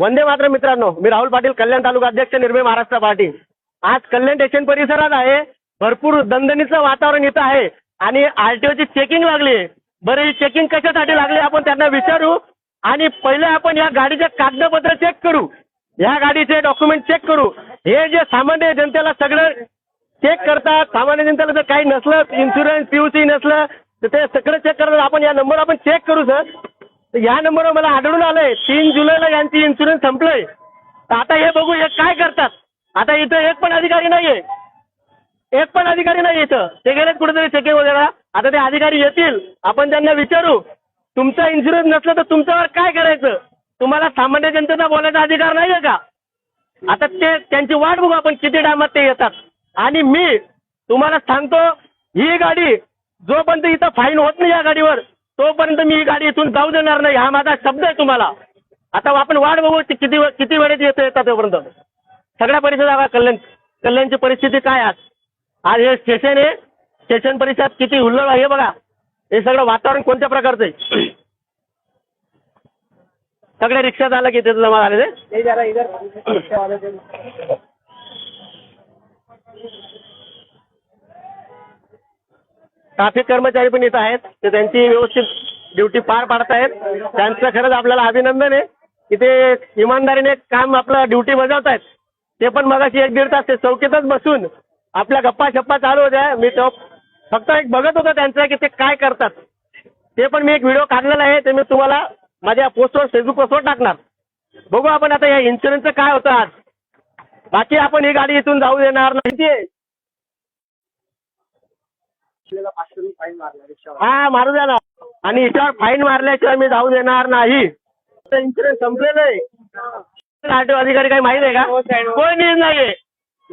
वंदे मात्र मित्रांनो मी राहुल पाटील कल्याण तालुका अध्यक्ष निर्मय महाराष्ट्र पार्टी. आज कल्याण स्टेशन परिसरात आहे भरपूर दणदणीचं वातावरण इथं आहे आणि आरटीओची चेकिंग लागली बरं ही चेकिंग कशासाठी लागली आपण त्यांना विचारू आणि पहिले आपण या गाडीचे कागदपत्र चेक करू. या गाडीचे डॉक्युमेंट चेक करू. हे जे सामान्य जनतेला सगळं चेक करतात सामान्य जनतेला जर काही नसलं इन्शुरन्स पीयूसी नसलं तर ते सगळं चेक करतात. आपण या नंबर आपण चेक करू सर या नंबरवर मला आढळून आलंय. तीन जुलैला यांची इन्शुरन्स संपलंय. तर आता हे बघू हे काय करतात? आता इथं एक पण अधिकारी नाहीये. एक पण अधिकारी नाही इथं. ते गेलेत कुठेतरी चेकिंग वगैरे. आता ते अधिकारी येतील. आपण त्यांना विचारू. तुमचा इन्शुरन्स नसलं तर तुमच्यावर काय करायचं? तुम्हाला सामान्य जनतेचा बोलायचा अधिकार नाहीये का? आता ते त्यांची वाट बघू आपण किती टायमात ते येतात. आणि मी तुम्हाला सांगतो ही गाडी जोपर्यंत इथं फाईन होत नाही या गाडीवर तोपर्यंत मी ही गाडी इथून जाऊ देणार नाही. हा माझा शब्द आहे तुम्हाला. आता आपण वाट बघू किती वे- किती वेळेत येतो येतात तोपर्यंत. सगळ्या परिसरात कल्याण कल्याणची परिस्थिती काय आज? आज हे स्टेशन आहे. स्टेशन परिसरात किती हुल्लड आहे हे बघा. हे सगळं वातावरण कोणत्या प्रकारचं आहे? सगळ्या रिक्षा झालं की तिथं जमा झाले ते ट्रॅफिक कर्मचारी पण इथं आहेत. ते त्यांची व्यवस्थित ड्युटी पार पाडत आहेत त्यांचं खरंच आपल्याला अभिनंदन आहे की ते इमानदारीने काम आपलं ड्युटी बजावत आहेत ते पण मगाशी एक दीड तास ते चौकीतच बसून आपल्या गप्पा शप्पा चालू होत्या. मी तो फक्त एक बघत होतो त्यांचं की ते काय करतात. ते पण मी एक व्हिडिओ काढलेला आहे. ते मी तुम्हाला माझ्या पोस्टवर फेसबुक पोस्टवर टाकणार. बघू आपण आता या इन्शुरन्सचं काय होतं आज. बाकी आपण ही गाडी इथून जाऊ देणार नाही. हा मारू द्या ना. आणि याच्यावर फाईन मारल्याशिवाय मी जाऊ देणार नाही. इन्शुरन्स संपलेलं आहे. आरटीओ अधिकारी काही माहिती आहे का? कोणी नाहीये.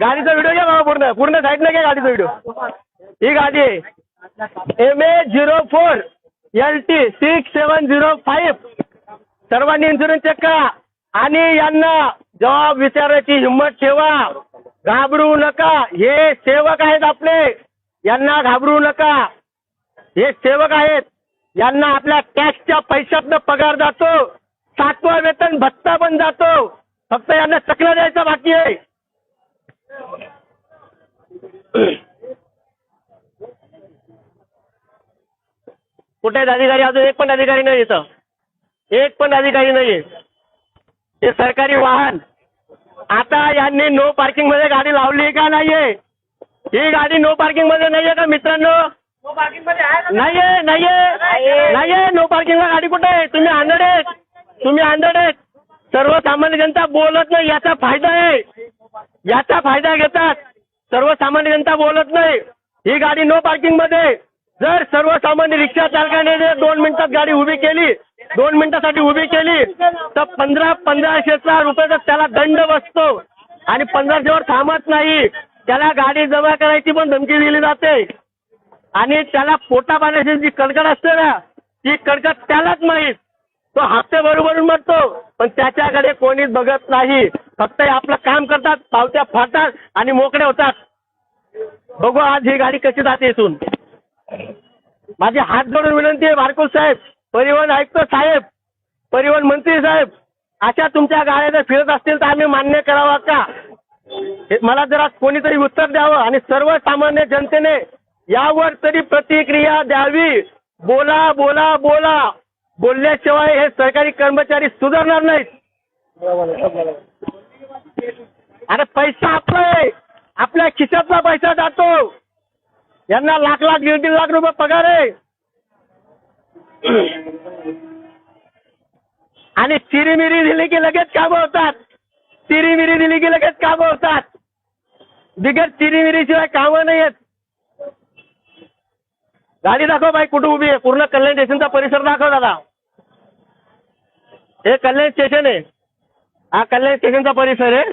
गाडीचा व्हिडिओ घ्या बाबा पूर्ण. पूर्ण साईडला घ्या गाडीचा व्हिडिओ ही गाडी आहे. M A zero four L T six seven zero five सर्वांनी इन्शुरन्स चेक करा. आणि यांना जबाब विचारायची हिंमत ठेवा. घाबरू नका. हे सेवक आहेत आपले. यांना घाबरू नका. हे सेवक आहेत. यांना आपल्या टॅक्सच्या पैशातनं पगार जातो. सातवा वेतन भत्ता पण जातो. फक्त यांना चकला द्यायचा बाकी आहे. कुठेच अधिकारी? अजून एक पण अधिकारी नाही इथं. एक पण अधिकारी नाहीये. हे सरकारी वाहन. आता यांनी नो पार्किंगमध्ये गाडी लावली का नाहीये? ही गाडी नो पार्किंगमध्ये नाहीये का मित्रांनो? नाहीये नाहीये. नाहीये. नो पार्किंगला गाडी कुठे आहे? तुम्ही आंधळे आहेत. तुम्ही आंधळे आहेत. सर्वसामान्य जनता बोलत नाही याचा फायदा आहे. याचा फायदा घेतात. सर्वसामान्य जनता बोलत नाही. ही गाडी नो पार्किंगमध्ये जर सर्वसामान्य रिक्षा चालकाने जर दोन मिनिटात गाडी उभी केली दोन मिनिटासाठी उभी केली तर पंधरा पंधराशेचा रुपयाचा त्याला दंड बसतो. आणि पंधराशेवर थांबत नाही. त्याला गाडी जमा करायची पण धमकी दिली जाते. आणि त्याला पोटा पाण्याची जी कडकड असते ना ती कडकड त्यालाच माहीत. तो हप्ते बरोबर म्हणतो पण त्याच्याकडे कोणीच बघत नाही. फक्त आपलं काम करतात पावत्या फाडतात आणि मोकळे होतात. बघू आज ही गाडी कशी जाते इथून. माझी हात जोडून विनंती आहे बारकोस साहेब. परिवहन आयुक्त साहेब परिवहन मंत्री साहेब. अशा तुमच्या गाड्या जर फिरत असतील तर आम्ही मान्य करावा का? मला जरा कोणीतरी उत्तर द्यावं आणि सर्वसामान्य जनतेने यावर तरी प्रतिक्रिया द्यावी. बोला बोला बोला. बोलल्याशिवाय हे सरकारी कर्मचारी सुधारणार नाहीत. अरे पैसा आपला आहे आपल्या खिशातला पैसा जातो. यांना लाख लाख दीड दीड लाख रुपये पगार आहे. आणि चिरीमिरी दिली की लगेच कामं होतात. चिरीमिरी दिली की लगेच कामं होतात. बिगर चिरीमिरीशिवाय कामं नाही आहेत. गाडी दाखव बाई कुठं उभी आहे? पूर्ण कल्याण स्टेशनचा परिसर दाखव दादा. हे कल्याण स्टेशन आहे. हा कल्याण स्टेशनचा परिसर आहे.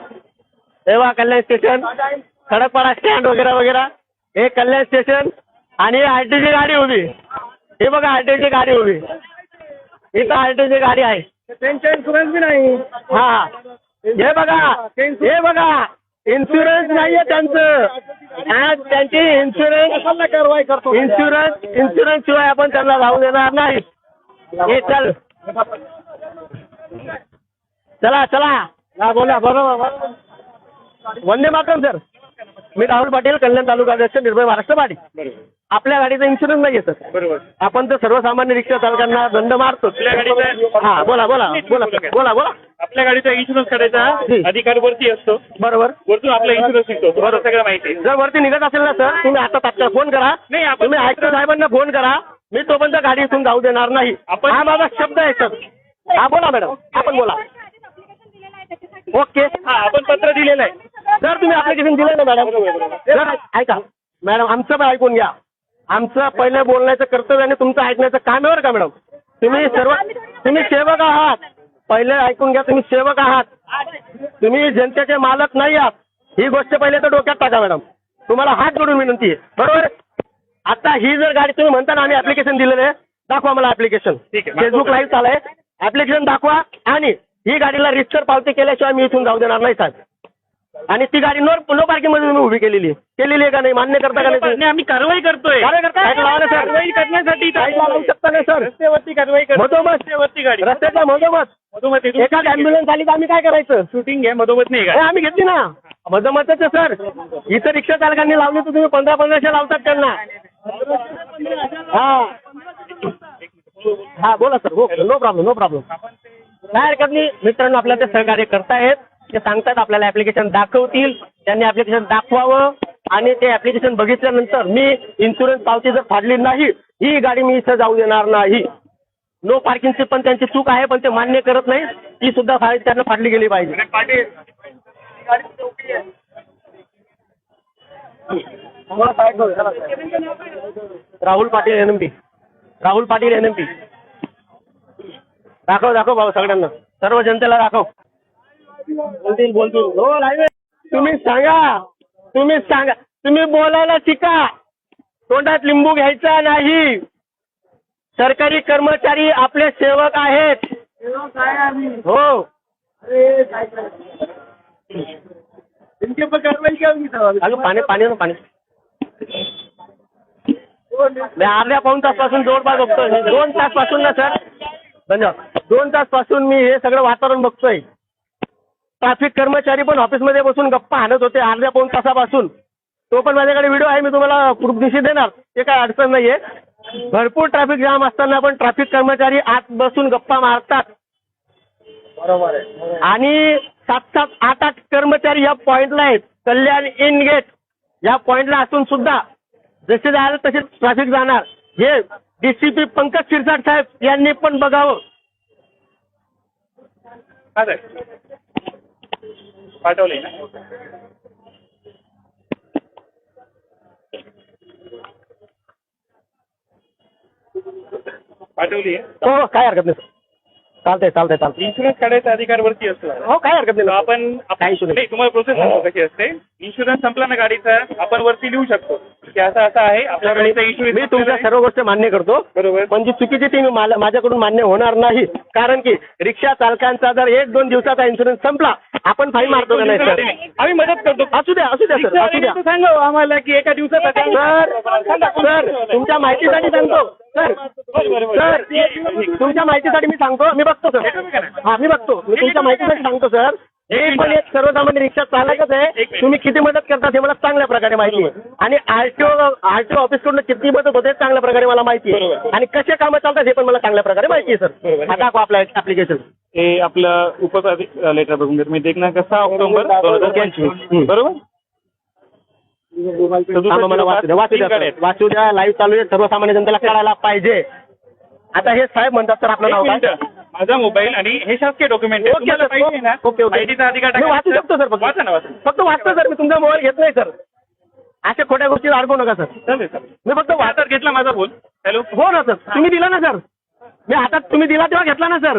हे बघा कल्याण स्टेशन. खडकपाडा स्टँड वगैरे वगैरे. हे कल्याण स्टेशन आणि आरटीची गाडी उभी. हे बघा आरटीची गाडी उभी. इथं आरटीची गाडी आहे. त्यांचा इन्शुरन्स बी नाही. हा. हे बघा हे बघा इन्शुरन्स नाहीये त्यांचं. आज त्यांची इन्शुरन्स कारवाई करतो? इन्शुरन्स इन्शुरन्स शिवाय आपण त्यांना जाऊ देणार नाही. हे चल. चला चला. हा बोला बरोबर. वंदे मातरम सर. मी राहुल पाटील कल्याण तालुका अध्यक्ष निर्भय महाराष्ट्र बरोबर. आपल्या गाडीचा इन्शुरन्स नाही सर. बरोबर. आपण तर सर्वसामान्य रिक्षा चालकांना दंड मारतो आपल्या गाडीचा हा बोला बोला बोला बोला बोला. आपल्या गाडीचा इन्शुरन्स काढायचा. अधिकार वरती असतो. बरोबर. वरतून आपला इन्शुरन्स निघतो. तुम्हाला सगळं माहिती आहे. जर वरती निघत असेल ना सर तुम्ही आता तात्काळ फोन करा. नाही, आपण- तुम्ही आयुक्त साहेबांना फोन करा. मी तोपर्यंत गाडी इथून जाऊ देणार नाही. आपण- हा माझा शब्द आहे सर. हा बोला मॅडम आपण बोला. ओके. हा आपण पत्र दिलेलं आहे सर तुम्ही ऍप्लिकेशन दिलं ना मॅडम सर ऐका. मॅडम आमचं पण ऐकून घ्या. आमचं पहिले बोलण्याचं कर्तव्य आणि तुमचं ऐकण्याचं काम आहे बरं का मॅडम तुम्ही सर्व तुम्ही सेवक आहात. पहिले ऐकून घ्या तुम्ही सेवक आहात. तुम्ही जनतेचे मालक नाही आहात. ही गोष्ट पहिले तर डोक्यात टाका मॅडम. तुम्हाला हात जोडून विनंती आहे. बरोबर? आता ही जर गाडी तुम्ही म्हणता ना आम्ही ऍप्लिकेशन दिलेलं आहे. दाखवा मला ऍप्लिकेशन आहे. फेसबुक लाईव्ह चालय ऍप्लिकेशन दाखवा आणि ही गाडीला रिस्टर पावती केल्याशिवाय मी इथून जाऊ देणार नाही साहेब. आणि ती गाडी नो नो पार्किंगमध्ये तुम्ही उभी केलेली आहे. केलेली आहे का नाही? मान्य करता का नाही आम्ही कारवाई करतोय? कारवाई करण्यासाठी लावू शकता सर? रस्त्यावरती कारवाई करतो रस्त्याच्या मधोमध. मधोमध एखादी ॲम्ब्युलन्स आली तर आम्ही काय करायचं? शूटिंग घ्या मधोमध नाही अरे आम्ही घेतली ना. मधोमधच सर. इथं रिक्षा चालकांनी लावली तर तुम्ही पंधरा पंधराशे लावतात त्यांना. हा. हा बोला सर. हो नो प्रॉब्लेम नो प्रॉब्लेम काय हरकत नाही. मित्रांनो आपल्याला ते सहकार्य करतायत. ते सांगतात आपल्याला ऍप्लिकेशन दाखवतील. त्यांनी ऍप्लिकेशन दाखवावं. आणि ते ऍप्लिकेशन बघितल्यानंतर मी इन्शुरन्स पावती जर फाडली नाही ही गाडी मी इथं जाऊ देणार नाही. नो पार्किंगची पण त्यांची चूक आहे पण ते मान्य करत नाही ती सुद्धा त्यांना फाडली गेली पाहिजे. Patil. Rahul Patil N M P. Rahul Patil N M P. दाखव दाखव भाऊ सगळ्यांना. सर्व जनतेला दाखव. बोलतील बोलतील. हो लाईव्ह तुम्ही सांगा. तुम्ही सांगा. तुम्ही बोलायला शिका. तोंडात लिंबू घ्यायचा नाही. सरकारी कर्मचारी आपले सेवक आहेत. हो. अगं पाणी पाणी ना पाणी. मी अर्ध्या पाऊन तासपासून जवळपास बघतोय मी दोन तासपासून ना सर. धन्यवाद दोन तासपासून मी हे सगळं वातावरण बघतोय. ट्रॅफिक कर्मचारी पण ऑफिसमध्ये बसून गप्पा हाणत होते अर्ध्या पाऊन तासापासून. तो पण माझ्याकडे व्हिडिओ आहे मी तुम्हाला प्रूफ दिवशी देणार. ते काय अडचण नाहीये. भरपूर ट्रॅफिक जाम असताना पण ट्रॅफिक कर्मचारी आत बसून गप्पा मारतात. बरोबर आहे आणि सात सात आठ आठ कर्मचारी या पॉइंटला आहेत. Kalyan in gate. या पॉइंटला असून सुद्धा जसे जायला तसे ट्रॅफिक जाणार. हे डीसीपी पंकज शिरसाट साहेब यांनी पण बघावं. पाठवले ना? पाठवली आहे? हो काय हरकत नाही चालतंय चालतंय चालतंय. इन्शुरन्स काढायचा अधिकार वरती असतो. हो काय हरकत नाही आपण काही issue नाही. नाही तुम्हाला प्रोसेस सांगतो कशी असते. इन्शुरन्स संपला ना गाडीचा आपण वरती लिहू शकतो. की असं असं आहे आपल्या गाडीचा इन्शुरन्स मी तुमच्या सर्व गोष्टी मान्य करतो. बरोबर. पण जी चुकीची ती मला- माझ्याकडून मान्य होणार नाही. कारण की रिक्षा चालकांचा जर एक दोन दिवसाचा इन्शुरन्स संपला आपण फाईन मारतो का नाही सर? आम्ही मदत करतो. असू द्या असू द्या सर असू द्या. सांगा आम्हाला की एका दिवसात सर सर तुमच्या माहितीसाठी सांगतो. सर सर तुमच्या माहितीसाठी मी सांगतो. मी बघतो सर. हा मी बघतो. मी तुमच्या माहितीसाठी सांगतो सर. मी पण एक सर्वसामान्य रिक्षा चालकच आहे. तुम्ही किती मदत करता हे मला चांगल्या प्रकारे माहिती आहे. आणि आरटीओ आरटीओ ऑफिसकडून किती मदत होते चांगल्या प्रकारे मला माहिती आहे. आणि कसे कामं चालतात हे पण मला चांगल्या प्रकारे माहिती आहे सर. हा दाखवा आपलं ऍप्लिकेशन हे आपलं उपप्राधिक लेटर बघून घेतो मी दिनांक सहा ऑक्टोबर? दोन हजार पंचवीस. बरोबर? थांबा, मला वाचू द्या वाचू द्या वाचू लाईव्ह चालू आहे. सर्वसामान्य जनतेला कळायला पाहिजे. आता हे साहेब म्हणतात सर आपलं एक नाव काय. माझा मोबाईल आणि हे शासकीय डॉक्युमेंट ओके सर पाहिजे ना ओके ओके माहितीचा अधिकार मी वाचू शकतो सर वाचा ना वाचा. फक्त फक्त वाचतो सर मी तुमचा मोबाईल घेत नाही सर अशा खोट्या गोष्टी अडकू नका सर चालेल मी फक्त वाच हातात घेतला माझा फोन हॅलो? हो ना सर तुम्ही दिला ना सर मी हातात तुम्ही दिला तेव्हा घेतला ना सर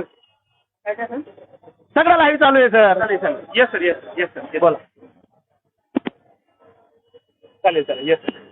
सगळं लाईव्ह चालू आहे sir yes sir yes yes sir बोला. चालेल चालेल. येस सर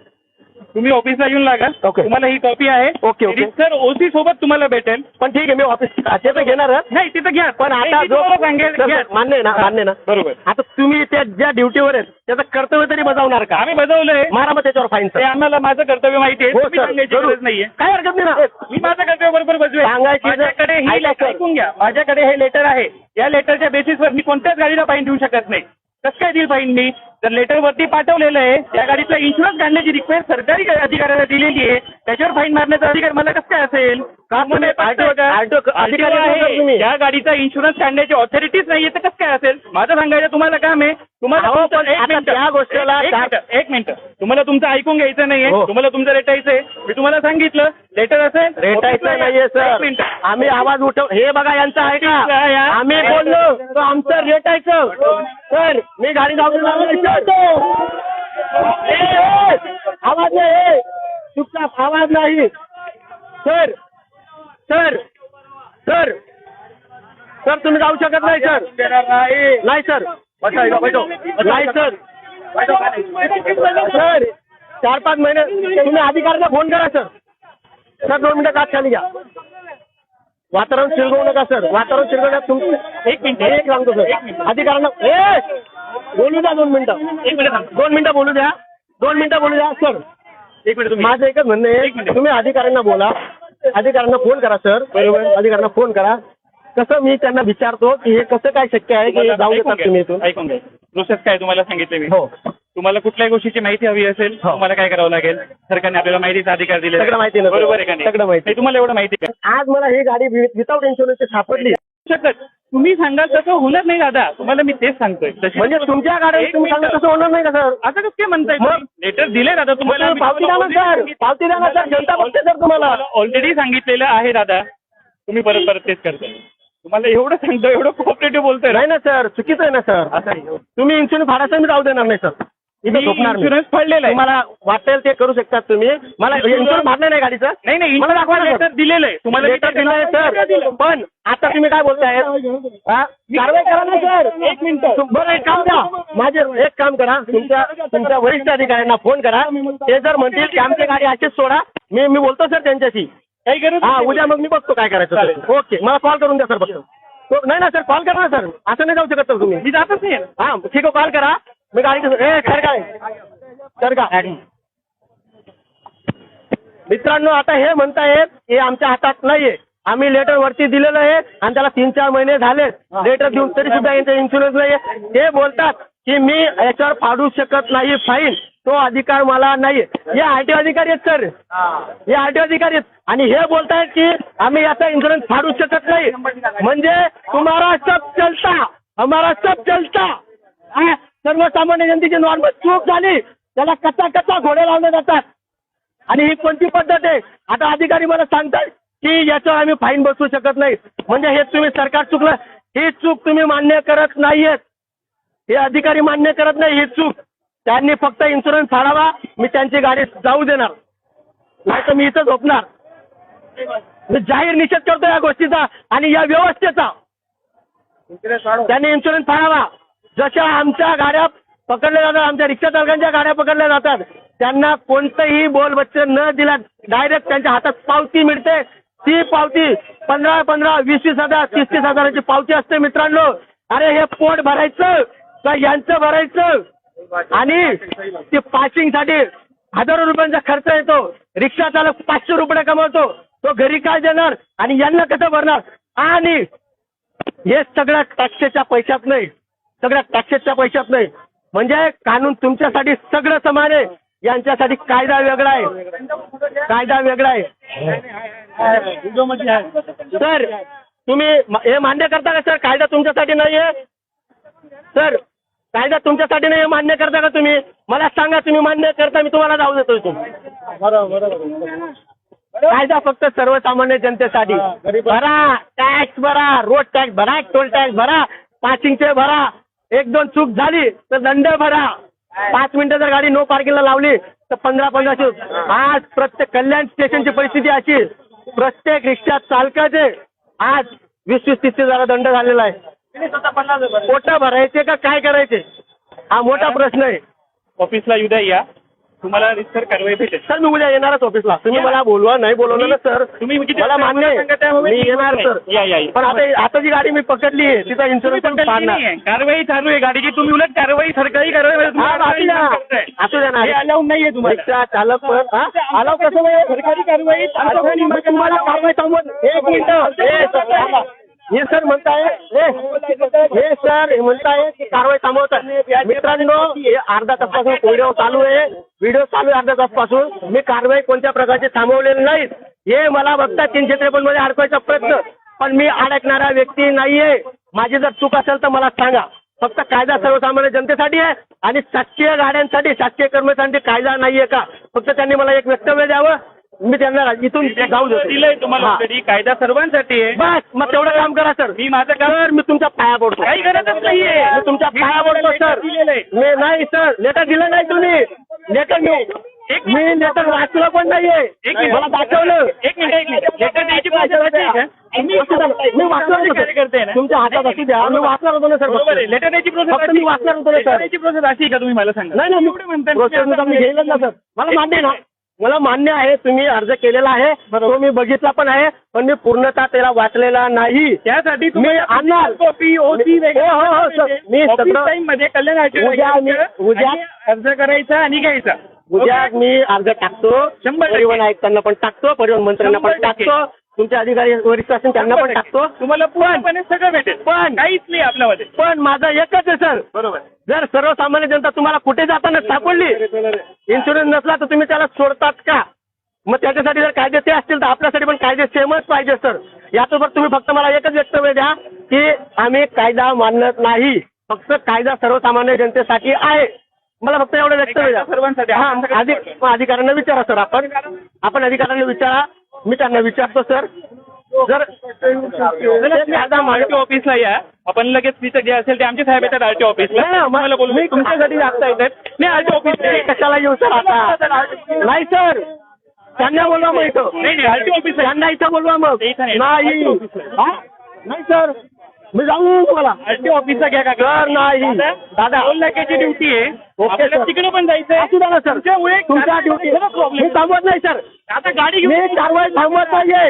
तुम्ही ऑफिसला येऊन लागा. ओके. तुम्हाला ही कॉपी आहे. Okay, okay. सर ओसी सोबत तुम्हाला भेटेल. पण ठीक आहे मी ऑफिस ते तर घेणारच नाही तिथं घ्या. पण आता जो तुम्हाला सांगेल. सर, घ्या. सर, मान्य आहे ना मान्य आहे ना. बरोबर. आता तुम्ही त्या ज्या ड्युटीवर आहेत त्याचं कर्तव्य तरी बजावणार का? आम्ही बजावलंय. मारा मग त्याच्यावर फाईन ते सर आम्हाला माझं कर्तव्य माहिती आहे. हो तुम्ही सर सांगायची जरूर. गरज नाहीये. काय हरकत नाही ना. मी माझं कर्तव्य बरोबर बजवेल सांगायची जर- माझ्याकडे ही ऐका लेटर सर. ऐकून घ्या. माझ्याकडे हे लेटर आहे. या लेटरच्या बेसिसवर मी कोणत्याच गाडीला फाईन देऊ शकत नाही. कसं काय देईल फाईन मी? तर लेटरवरती पाठवलेलं आहे. त्या गाडीचा इन्शुरन्स काढण्याची रिक्वेस्ट सरकारी अधिकाऱ्याला दिलेली आहे. त्याच्यावर फाईन मारण्याचा अधिकार मला कसं काय असेल? आहे. त्या गाडीचा इन्शुरन्स काढण्याची ऑथॉरिटीच नाहीये तर कसं काय असेल? माझं सांगायचं तुम्हाला काम आहे. तुम्हाला गोष्टीला एक मिनिट. एक मिनिट. तुम्हाला तुमचं ऐकून घ्यायचं नाहीये. हो. तुम्हाला तुमचं रेटायचंय मी तुम्हाला सांगितलं. लेटर असेल? रेटायचं नाहीये सर आम्ही आवाज उठव हे बघा यांचं आहे का? आम्ही बोललो तो आमचं रेटायचं सर मी गाडी जाऊन आवाज नाही चुपचाप आवाज नाही. सर सर सर सर तुम्ही जाऊ शकत नाही सर नाही सर नाही सर सर चार पाच महिने तुम्ही अधिकाऱ्याला फोन करा सर सर दोन मिनिटं आत खाली घ्या. वातावरण चिरगवू नका सर. वातावरण चिरगवण्यात तुमचं एक मिनिट एक सांगतो सर. अधिकाऱ्यांना ए! बोलू द्या दोन मिनिटं. एक मिनिट. दोन मिनिटं बोलू द्या. दोन मिनिटं बोलू द्या सर. एक मिनिट तुम्ही. माझं एकच म्हणणं एक आहे मिनिट. तुम्ही अधिकाऱ्यांना बोला. अधिकाऱ्यांना फोन करा सर. बरोबर. अधिकाऱ्यांना फोन करा. कसं मी त्यांना विचारतो की हे कसं काय शक्य आहे की जाऊ देतात तुम्ही. इथून? ऐकून घ्या. प्रोसेस काय तुम्हाला सांगितले मी. हो. तुम्हाला कुठल्याही गोष्टीची माहिती हवी असेल हो. तुम्हाला काय करावं लागेल? सरकारने आपल्याला माहितीचा अधिकार दिले सगळं माहिती आहे ना. बरोबर आहे का नाही? सगळं माहिती. नाही, तुम्हाला एवढं माहिती का? आज मला ही गाडी विदाऊट इन्शुरन्सची सापडली. शकत. तुम्ही सांगाल तसं होणार नाही दादा. तुम्हाला मी तेच सांगतोय. तशी- म्हणजे तुमच्या गाड्या एक तुम्ही सांगा मिनिटं. तसं होणार नाही का सर? असं कसं काय म्हणताय मग? लेटर दिले दादा. तुम्हाला तुम्ही पावती द्या ना सर. पावती द्या ना सर. जनता बघते सर तुम्हाला. ऑलरेडी सांगितलेलं आहे दादा. तुम्ही परत परत तेच करताय. तुम्हाला एवढं सांगतो एवढं कोऑपरेटिव्ह बोलतोय ना. नाही ना सर. चुकीचं आहे ना सर. असं. तुम्ही इन्शुरन्स मी जाऊ देणार नाही सर. इथं मी झोपणार नाही. इन्शुरन्स फाडलेला आहे. तुम्हाला वाटेल ते करू शकतात तुम्ही. मला इन्शुरन्स फाडलं नाही गाडीचं. नाही नाही मला दाखवा ना, लेटर. दिलेलं आहे. तुम्हाला लेटर ते- दिलंय सर. पण आता तुम्ही काय बोलताय? हा? कारवाई करा ना सर. एक मिनिट. बरं एक काम द्या माझे एक काम करा. तुमच्या तुमच्या वरिष्ठ अधिकाऱ्यांना फोन करा. ते जर म्हणतील की आमची गाडी अशीच सोडा. मी मी बोलतो सर त्यांच्याशी. काही गरज हा नाही. उद्या मग मी बघतो काय करायचं चालेल. ओके मला कॉल करून द्या सर फक्त. नाही ना सर कॉल करा ना सर. असं नाही जाऊ शकत सर तुम्ही. मी जातच नाही. हा ठीक आहे कॉल करा. मी गाडी ए सर काय मित्रांनो आता हे म्हणतायत हे आमच्या हातात नाहीये. आम्ही लेटर वरती दिलेलं आहे आणि त्याला तीन चार महिने झाले लेटर देऊन तरी सुद्धा यांचा इन्शुरन्स नाहीये. ते बोलतात की मी याच्यावर फाडू शकत नाही फाईन तो अधिकार मला नाहीये. हे आरटीओ अधिकारी आहेत सर. हे आरटीओ अधिकारी आहेत. आणि हे बोलतायत की आम्ही याचा इन्शुरन्स फाडू शकत नाही. म्हणजे तुम्हाला सब चलता. हमारा सब चलता. सर्वसामान्य जनतेची नॉर्मल चूक झाली. त्याला कच्चा कच्चा घोडे लावले जातात. आणि ही कोणती पद्धत आहे? आता अधिकारी मला सांगतात की याच्यावर आम्ही फाईन बसवू शकत नाही. म्हणजे हे तुम्ही सरकार चुकलं ही चूक तुम्ही मान्य करत नाहीयेत. हे अधिकारी मान्य करत नाही ही चूक. त्यांनी फक्त इन्शुरन्स फाडावा मी त्यांची गाडी जाऊ देणार. नाही तर मी इथं झोपणार. मी जाहीर निषेध करतो या गोष्टीचा आणि या व्यवस्थेचा. त्यांनी इन्शुरन्स फाडावा. जशा आमच्या गाड्या पकडल्या जातात आमच्या रिक्षा चालकांच्या गाड्या पकडल्या जातात त्यांना कोणतंही बोलबच्चे न दिला डायरेक्ट त्यांच्या हातात पावती मिळते. ती पावती पंधरा पंधरा वीस वीस हजार तीस तीस हजाराची पावती असते मित्रांनो. अरे हे पोट भरायचं का यांचं भरायचं? आणि ते पासिंगसाठी हजारो रुपयांचा खर्च येतो. रिक्षा चालक पाचशे रुपये कमवतो. तो घरी काय देणार आणि यांना कसं भरणार? आणि हे सगळ्या टॅक्सेच्या पैशात नाही. सगळ्या टॅक्सेसच्या पैशात नाही. म्हणजे कानून तुमच्यासाठी सगळं समान आहे. यांच्यासाठी कायदा वेगळा आहे. कायदा वेगळा आहे. सर तुम्ही हे मान्य करता का सर? कायदा तुमच्यासाठी नाही आहे? सर कायदा तुमच्यासाठी नाही हे मान्य करता का तुम्ही? मला सांगा तुम्ही मान्य करता मी तुम्हाला जाऊ देतो कायदा फक्त सर्वसामान्य जनतेसाठी. भरा टॅक्स भरा रोड टॅक्स भरा टोल टॅक्स भरा पासिंगचे भरा. एक दोन चूक झाली तर दंड भरा. पाच मिनिटं जर गाडी नो पार्किंगला लावली तर पंधरा पंधराशे आज प्रत्येक कल्याण स्टेशनची परिस्थिती अशी प्रत्येक रिक्षा चालकाचे आज वीस वीस तीस तीस हजार दंड झालेला आहे. पोटा भरायचे का काय करायचे? हा मोठा प्रश्न आहे. ऑफिसला उद्या या. तुम्हाला रिसर कारवाई भेटेल. सर मी उद्या येणारच ऑफिसला तुम्ही या. मला बोलवा नाही बोलवलं ना सर. तुम्ही किती मला वाजता मान्य सांगा आहे मी येणार. सर. या, या, या. पण आता आता जी गाडी मी पकडली आहे तिचा तुम्ही इन्शुरन्स पण पकडली नाहीये. कारवाई चालू आहे गाडीची. तुम्ही उलट कारवाई सरकारी कारवाई हा, असू द्या असू द्या ना. हे अलाउड नाहीये तुम्हाला. रिक्षा चालक पण हा? आलाव कसं सरकारी कारवाई तुम्हाला कारवाई थांबवत एक मिनिट. हे सर म्हणताय हे सर म्हणताय की कारवाई थांबवतात. मित्रांनो हे अर्धा तासपासून व्हिडिओ चालू आहे. व्हिडिओ चालू आहे अर्धा तासपासून. मी कारवाई कोणत्या प्रकारची थांबवलेली नाही हे मला बघता तीनशे त्रेपन्नमध्ये अडकवायचा प्रयत्न. पण मी अडकणारा व्यक्ती नाहीये. माझी जर चूक असेल तर मला सांगा. फक्त कायदा सर्वसामान्य जनतेसाठी आहे आणि शासकीय गाड्यांसाठी शासकीय कर्मचाऱ्यांसाठी कायदा नाहीये का? फक्त त्यांनी मला एक वक्तव्य द्यावं. मी त्यांना इथून जाऊ देतो. दिलंय तुम्हाला हा. कायदा सर्वांसाठी आहे. बस मग तेवढं काम करा सर. मी माझं काम सर मी तुमच्या पाया पडतो. काही गरजच नाहीये. मी तुमच्या मी पाया पडतो सर. मी नाही सर. लेटर दिलं नाही तुम्ही. लेटर मी एक मी लेटर वाचलं पण नाहीये. एक मिनिट. मला दाखवलं. एक मिनिट एक मिनिट. लेटर द्यायची आहे का? मी वाचणार होतो कार्यकर्ते आहे सर. ना? तुमच्या हातात असू द्या. मी वाचणार होतो ना सर बरोबर आहे. फक्त. लेटर द्यायची प्रोसेस फक्त मी वाचणार होतो ना सर. प्रोसेस अशी आहे का तुम्ही मला सांगा? नाही नाही एवढं म्हणताय प्रोसेस तुम्ही मी घेईलच ना सर. मला मान्य आहे ना. मला मान्य आहे तुम्ही अर्ज केलेला आहे तो मी बघितला पण आहे पण मी पूर्णतः त्याला वाचलेला नाही. त्यासाठी मी आणणार कॉपी मी- हो, हो, हो, सर. मी टाइममध्ये कल्याण उद्या मी- उद्या- अर्ज करायचा आणि घ्यायचा. उद्या मी अर्ज टाकतो. शंभर टक्के. परिवहन आयुक्तांना पण टाकतो परिवहन मंत्र्यांना पण टक्के. टाकतो. तुमचे अधिकारी वरिष्ठ असेल त्यांना पण टाकतो. तुम्हाला पूर्णपणे सगळं भेटेल. पण- काहीच नाही आपल्यामध्ये. पण माझा एकच आहे सर. बरोबर. जर सर्वसामान्य जनता तुम्हाला कुठे जाताना सापडली इन्शुरन्स नसला तर तुम्ही त्याला सोडतात का? मग त्याच्यासाठी जर कायदे ते असतील तर आपल्यासाठी पण कायदे सेमच पाहिजे सर. यासोबत तुम्ही फक्त मला एकच वक्तव्य द्या की आम्ही कायदा मानत नाही. फक्त कायदा सर्वसामान्य जनतेसाठी आहे. मला फक्त एवढं वक्तव्य द्या. सर्वांसाठी. हा अधिकाऱ्यांना विचारा सर आपण. आपण अधिकाऱ्यांना विचारा. मी त्यांना विचारतो सर. जर मानत आरटीओ ऑफिसला या. आपण लगेच तिथं जे असेल ते आमचे साहेब येतात आरटीओ ऑफिसला मला बोलू मी तुमच्यासाठी जास्त येतात नाही आरटीओ ऑफिस ते कशाला येऊ सर आता? नाही सर. त्यांना बोलवा मग इथं. नाही नाही आरटीओ ऑफिस त्यांना इथं बोलवा मग. नाही. ऑफिसला. हा? नाही सर. मी जाऊ तुम्हाला. आरटीओ ऑफिसचा घ्या का? सर नाही. दादा दोन लाखाची ड्युटी आहे. ओके, आपल्याला सर. तिकडे पण जायचंय. असू द्या ना सर. तुमच्यामुळे तुमच्या ड्युटी प्रॉब्लेम मी थांबवत नाही सर. आता गाडी घेऊन मी कारवाई थांबवत नाहीये.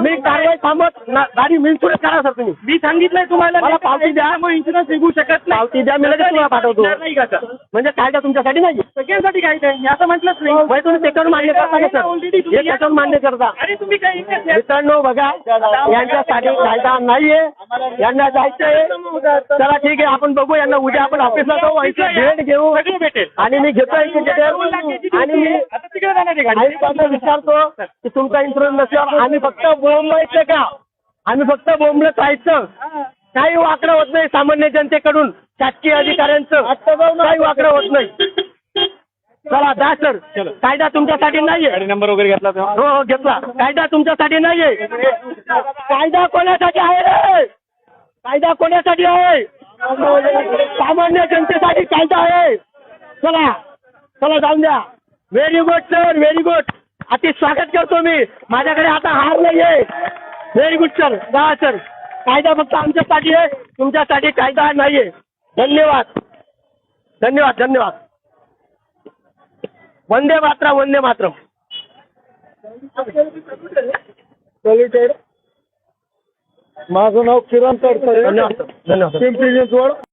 मी कारवाई थांबवत ना- गाडी इन्शुरन्स करा सर तुम्ही? मी सांगितलंय तुम्हाला मला पावती द्या. मग इन्शुरन्स निघू शकत नाही. पावती द्या, मी लगेच तुम्हाला पाठवतो. निघणार नाही का सर? म्हणजे कायदा तुमच्यासाठी नाही सगळ्यांसाठी काय मी असं म्हटलंच नाही. म्हणजे तुम्ही त्याच्यावर मान्य करता का सर? Already तुम्ही हे त्याच्यावर मान्य करता. अरे तुम्ही काय इथेच या. मित्रांनो बघा यांच्यासाठी कायदा नाहीये. यांना जायचंय. चला ठीक आहे आपण बघू. यांना उद्या आपण ऑफिसला जाऊ. यांची. भेट घेऊ. सगळं भेटेल. आणि मी घेतो यांची दोन लाखाची डिटेल duty आणि मी. आता तिकडे जाणार आहे गाडी. आयुक्तांना विचारतो की तुमचा इन्शुरन्स नसल्यावर आम्ही फक्त बोंबायचं का? आम्ही फक्त बोंबलत राहायचं काही वाकडं होत नाही सामान्य जनतेकडून शासकीय अधिकाऱ्यांचं. काही वाकडं होत नाही. चला दा सर कायदा तुमच्यासाठी नाहीये. गाडी नंबर वगैरे घेतला तेव्हा? हो हो घेतला. कायदा तुमच्यासाठी नाहीये. कायदा कोणासाठी आहे रे? कायदा कोणासाठी आहे? सामान्य जनतेसाठी कायदा आहे. चला चला जाऊन द्या. Very good sir very good अति स्वागत करतो मी. माझ्याकडे आता हार नाहीये. व्हेरी गुड सर जा सर कायदा फक्त आमच्यासाठी आहे. तुमच्यासाठी कायदा नाहीये. धन्यवाद. धन्यवाद धन्यवाद. वंदे मातरम वंदे मातरम. माझं नाव किरण तडतरे. धन्यवाद सर धन्यवाद सर. पिंपरी चिंचवड